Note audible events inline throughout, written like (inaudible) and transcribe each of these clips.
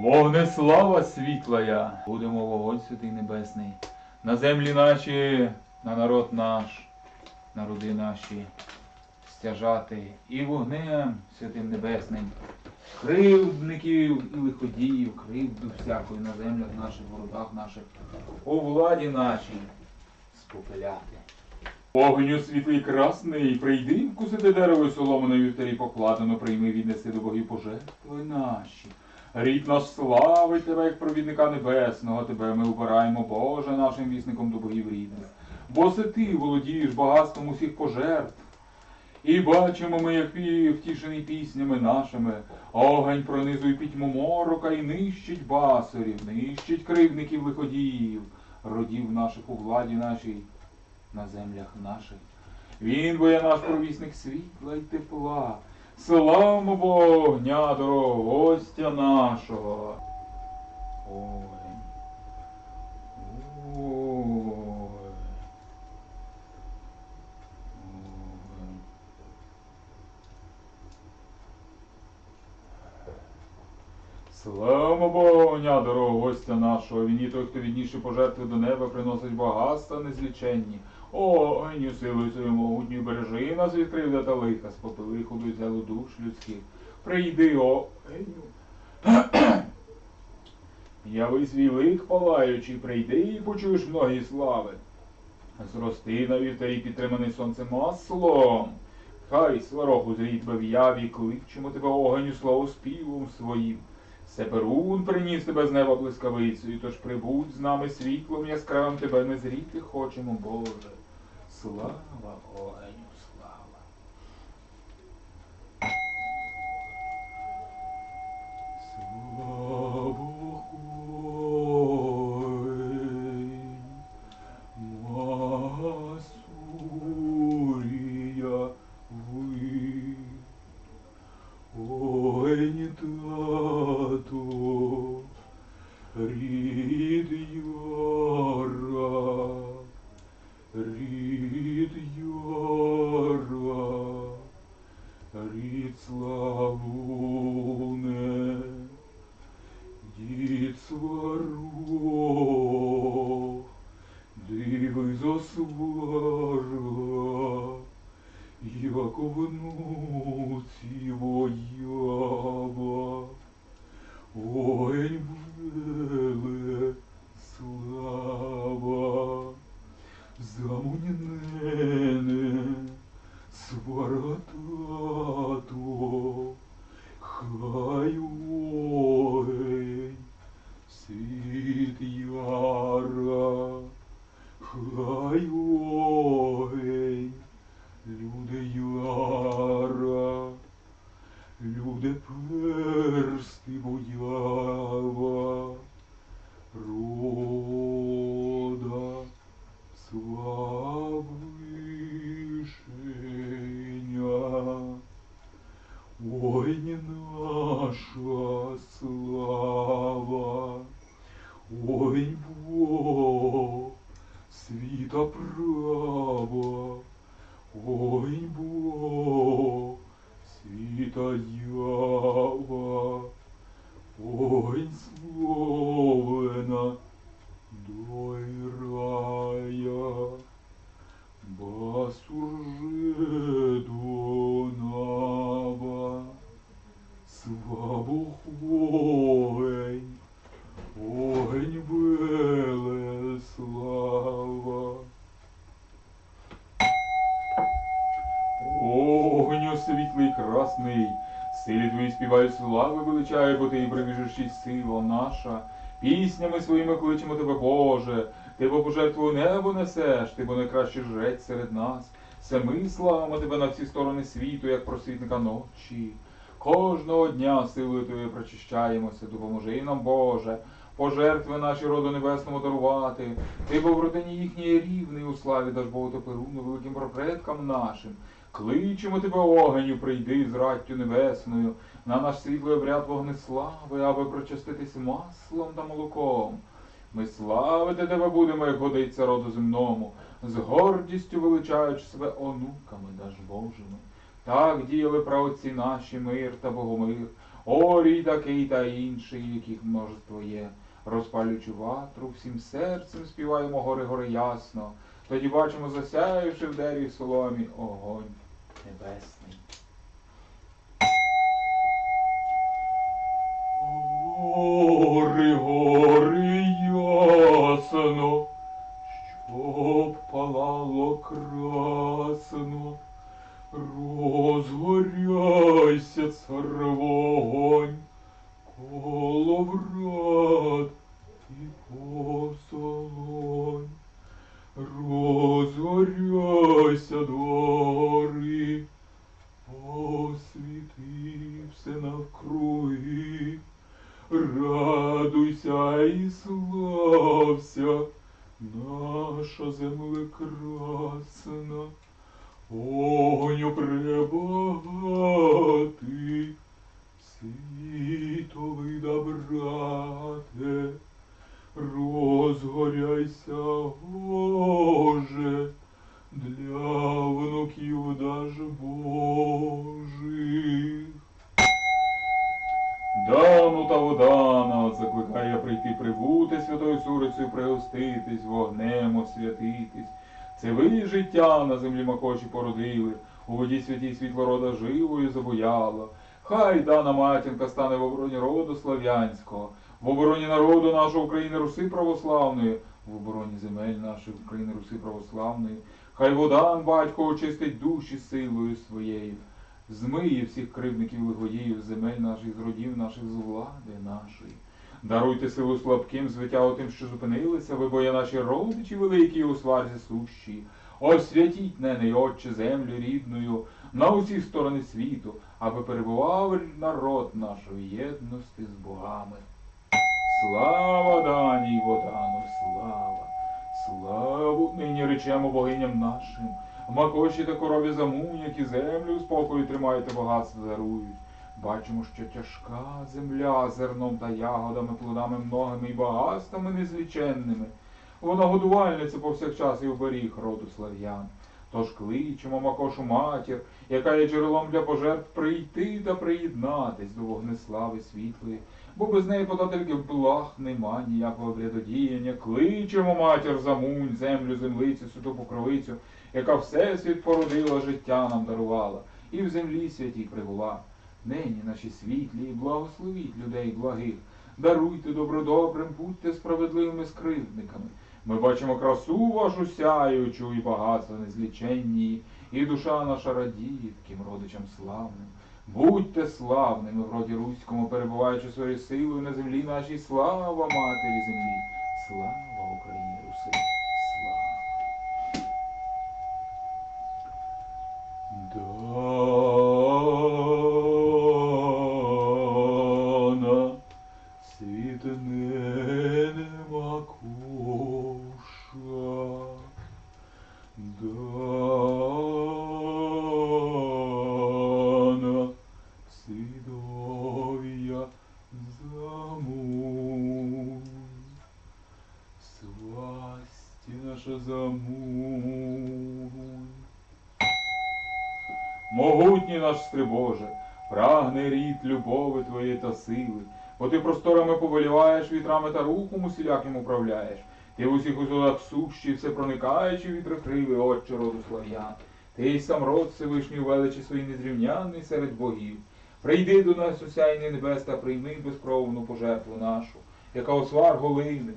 Вогнеслава світлая, будемо вогонь святий небесний, на землі наші, на народ наш, народи наші стяжати і вогнем святим небесним, кривдників і лиходіїв, кривду всякої на землях наших, в городах наших, у владі нашій спопиляти. Огню світлий красний, прийди, вкусити дерево і солому вівтарі покладено, прийми, віднеси до богів пожертви наші. Рід наш славить тебе, як провідника небесного, тебе ми убираємо, Боже, нашим вісником до богів рідних. Бо це ти володієш багатством усіх пожертв. І бачимо ми, як пі- втішений піснями нашими, огонь пронизує пітьму морока і нищить басорів, нищить кривдників лиходіїв, родів наших у владі нашій, на землях наших. Він бо є наш провісник світла й тепла. Славимо Богня дорого гостя нашого. Ой. Ой. Слава Богоня, дорого гостя нашого, він і той, хто відніше пожертви до неба, приносить багатства незліченні. Огню силою свою могутню бережи нас від кривда та лиха, спопили худу й зелу душ людських. Прийди, огню. (clears throat) Яви свій лик палаючий, прийди і почуєш многі слави. Зрости на вівтарі підтриманий сонцем маслом. Хай сварог узрій в яві, кличемо тебе огоню славу співом своїм. Сеперун приніс тебе з неба блискавицею, тож прибудь з нами світлом яскравим тебе не зріти хочемо, Боже. Слава огоню, рід because you are, are, are oh, світлий красний, силі твої співаю слави величаю, бо ти і прибіжущий сила наша. Піснями своїми кличемо тебе, Боже, ти бо пожертву небо несеш, ти бо найкращий жрець серед нас. Все ми славимо тебе на всі сторони світу, як просвітника ночі. Кожного дня силою Твоєю прочищаємося, допоможи нам, Боже, пожертви наші роду небесному дарувати. Ти бо в родині їхній рівний у славі даш Богу Теперуну, великим прокредкам нашим. Кличемо тебе, огеню, прийди з раттю небесною, на наш світлий обряд вогнеслави, аби прочаститись маслом та молоком. Ми славити тебе будемо, як годиться роду земному, з гордістю величаючи себе онуками даж Божими. Так діяли праотці наші мир та богомир, орій такий та інший, яких множество є. Розпалюючи ватру, всім серцем співаємо гори гори ясно. Тоді бачимо, засяявши в дері соломі огонь небесний. Гори, добрате, розгоряйся, Боже, для внуків даж Божих. Дану та водана закликає прийти прибути святою сурицею, пригоститись, вогнем освятитись. Це ви життя на землі макочі породили, у воді святій світло рода живою забояло. Хай дана матінка стане в обороні роду слав'янського, в обороні народу нашої України Руси православної, в обороні земель нашої України Руси православної. Хай водан батько очистить душі силою своєю змиє всіх кривдників лиходіїв, земель наших, з родів наших, з влади нашої. Даруйте силу слабким, звитягу тим, що зупинилися, ви бо є наші родичі великі у сварзі сущі. Освятіть нене, Отче, землю рідною на усі сторони світу, аби перебував народ наш у єдності з богами. Слава даній водану, слава, славу нині речемо богиням нашим. Макоші та корові замунь, які землю спокою тримають і багатство дарують. Бачимо, що тяжка земля зерном та ягодами, плодами многими і багатствами незліченними. Вона годувальниця повсякчас і оберіг роду слав'ян. Тож кличемо Макошу матір, яка є джерелом для пожертв, прийти та приєднатись до вогнеслави світлої, бо без неї подательки благ нема ніякого врядодіяння. Кличемо матір замунь, землю, землицю, святу покровицю, яка всесвіт породила, життя нам дарувала, і в землі святій прибула. Нині наші світлі, і благословіть людей благих, даруйте добродобрим, будьте справедливими скривдниками. Ми бачимо красу вашу сяючу і багатство незліченні, і душа наша радіє таким родичам славним. Будьте славними в роді руському, перебуваючи своєю силою на землі нашій, слава матері землі, слава Україні Руси, слава. Дана світне нема куша. Рід любови твоєї та сили, бо ти просторами повеліваєш, вітрами та рухом усіляким управляєш. Ти в усіх узорах сущий, все проникаючи вітрохриви, отче роду слав'ян. Ти й сам род Всевишній величі своїй незрівнянний серед богів. Прийди до нас, осяйний небес, та прийми безкровну пожертву нашу, яка освар голине.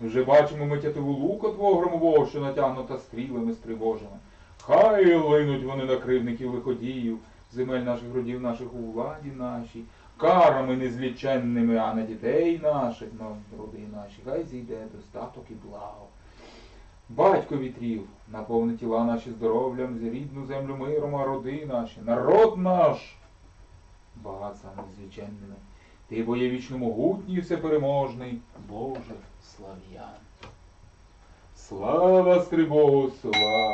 Вже бачимо ми тятиву лука твого громового, що натягнута стрілами стривожена. Хай линуть вони на кривників лиходіїв, земель наших родів наших у владі нашій, карами незліченними, а на дітей наших, на роди наші, хай зійде достаток і благо. Батько вітрів, наповни тіла наші здоров'ям, рідну землю миром, а роди наші, народ наш, багатства незліченними. Ти бо є вічно могутній, всепереможний, Боже слав'ян. Слава Стрибогу, слава,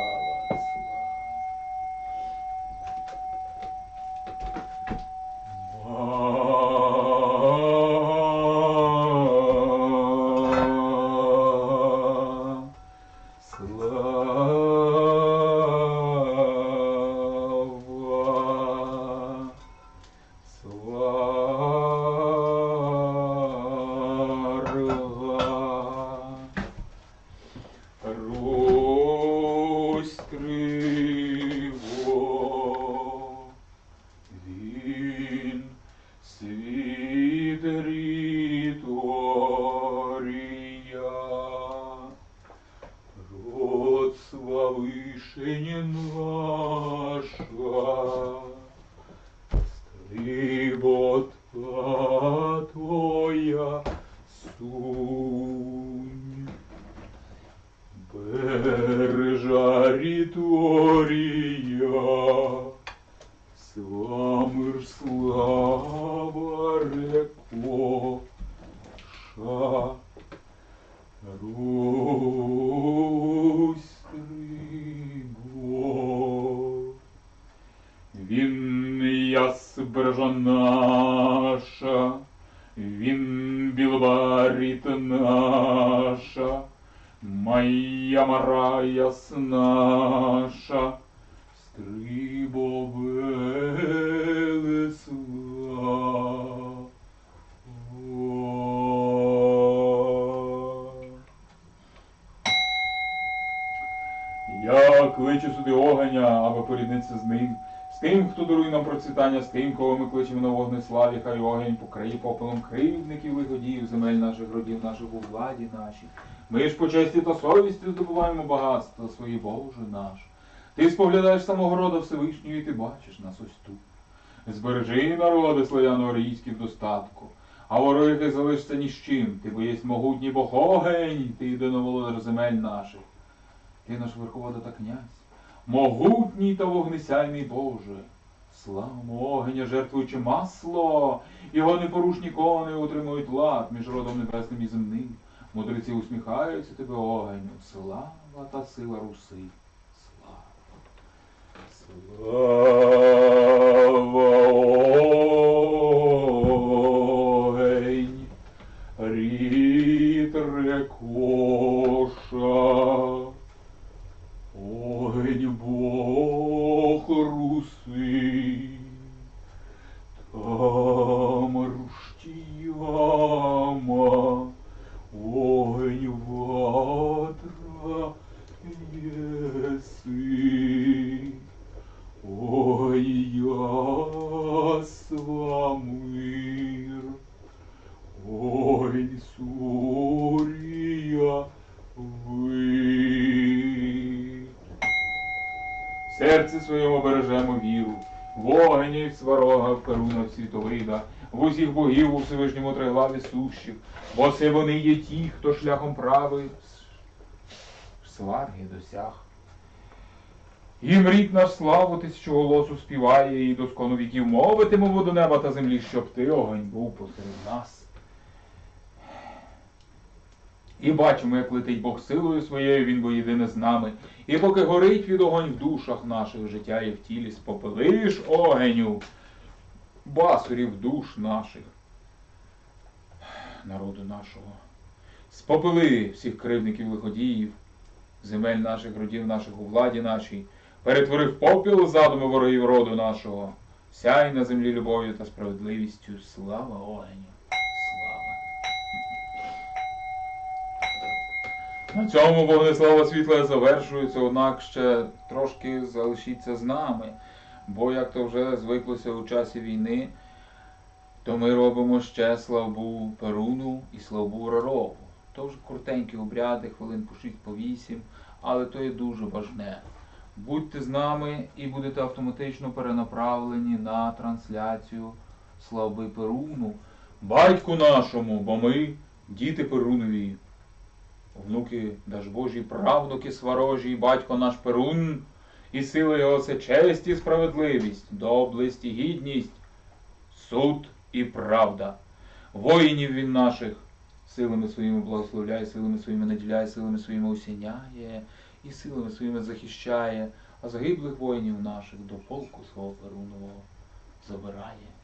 Бережа ріторія, Сламир слава рекоша, Русь стрибо. Він ясбержа наша, він білбаріт наша, моя мара яснаша, стрибо велесла. Я кличу сюди огеня, аби поріднитися з ним. З тим, хто дарує нам процвітання, з тим, кого ми кличемо на вогнеславі, хай огонь покриє попелом кривдників вигодів, земель наших родів, наших у владі нашій. Ми ж по честі та совісті здобуваємо багатство своє Боже наш. Ти споглядаєш самого рода Всевишнього, і ти бачиш нас ось тут. Збережи народи славяно-арійські в достатку, а вороги залишся ні з чим. Ти бо єсть могутній Бог огень, ти єдиноволодар земель наших. Ти наш верховода та князь, могутній та вогнесяйний Боже. Славимо огеня, жертвуючи масло, його непорушні кони отримують лад між родом небесним і земним. Мудреці усміхаються тебе, огеню. Слава та сила руси. Слава. Слава огень, рід рекоша. Огонь Бог руси, там руштяма, серці своєму бережемо віру, вогені в сварога, в перуна в світовида, в усіх богів у Всевишньому триглаві сущих, бо це вони є ті, хто шляхом правий в сварги досяг. Їм рік наш славу тисячу голосу співає, і доскону віків мовитимемо до неба та землі, щоб ти огонь був посеред нас. І бачимо, як летить Бог силою своєю, він бо єдине з нами. І поки горить від огонь в душах наших життя і в тілі, спопелиш огеню басурів душ наших, народу нашого. Спопили всіх кривдників лиходіїв, земель наших, родів наших у владі нашій, перетворив попіл задуми ворогів роду нашого. Сяй на землі любов'ю та справедливістю. Слава огеню! Слава! На цьому вогнеслава світла завершується, однак ще трошки залишіться з нами. Бо як то вже звиклося у часі війни, то ми робимо ще славбу Перуну і славбу Рарову. То вже крутенькі обряди, хвилин по 6 по 8, але то є дуже важне. Будьте з нами і будете автоматично перенаправлені на трансляцію слави Перуну, батьку нашому, бо ми діти Перунові. Внуки Дажбожі, правнуки сварожі, батько наш Перун, і сила його це честь і справедливість, доблесть і гідність, суд і правда. Воїнів він наших силами своїми благословляє, силами своїми наділяє, силами своїми осіняє, і силами своїми захищає, а загиблих воїнів наших до полку свого Перунового забирає.